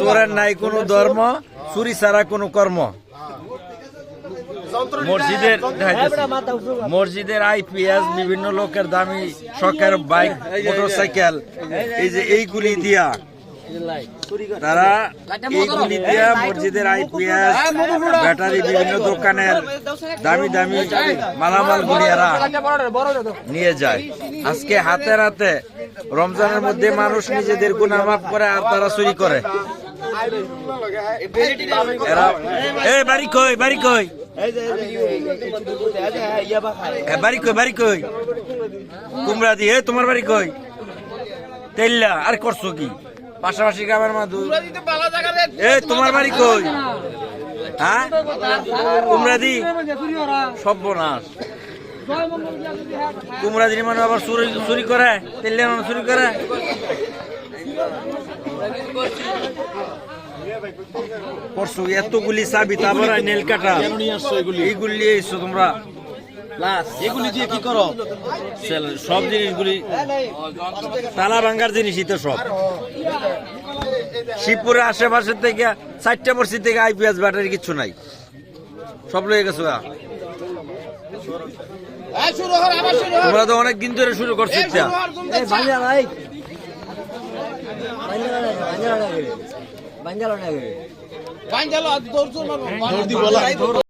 চোরের নাই কোনো ধর্ম, চুরি ছাড়া কোনো কর্ম। মসজিদের মসজিদের আইপিএস বিভিন্ন লোকের দামি শখের বাইক, মোটরসাইকেল, এই যে এইগুলি দিয়া তারা এইগুলি দিয়া মসজিদের আইপিএস ব্যাটারি, বিভিন্ন দোকানের দামি দামি মালামাল গুলি এরা নিয়ে যায়। আজকে হাতে হাতে রমজানের মধ্যে মানুষ নিজেদের গুণা মাফ করে আর তারা চুরি করে। এরা এ, বাড়ি কই বাড়ি কই? বাড়ি কই বাড়ি কই? কুমড়া দি এ, তোমার বাড়ি কই? তেল্লা আর করছ কি? পাশাপাশি গ্রামের মাধু এ, তোমার বাড়ি কই? হ্যাঁ? কুমড়া দি? সর্বনাশ। কুমড়া দিন মানে আবার চুরি চুরি করে তেল্লা মানে চুরি করে। এতগুলি চাবি তারপর নেল কাটা এইগুলি নিয়ে এসছো তোমরা। এগুলি দিয়ে কি করো? সব জিনিসগুলি। তালা ভাঙ্গার জিনিসই তো সব। শিবপুরের আশেপাশের থেকে চারটা মসজিদ থেকে আইপিএস ব্যাটারি কিছু নাই। সব রয়ে গেছো। তোমরা তো অনেক দিন ধরে শুরু করছ।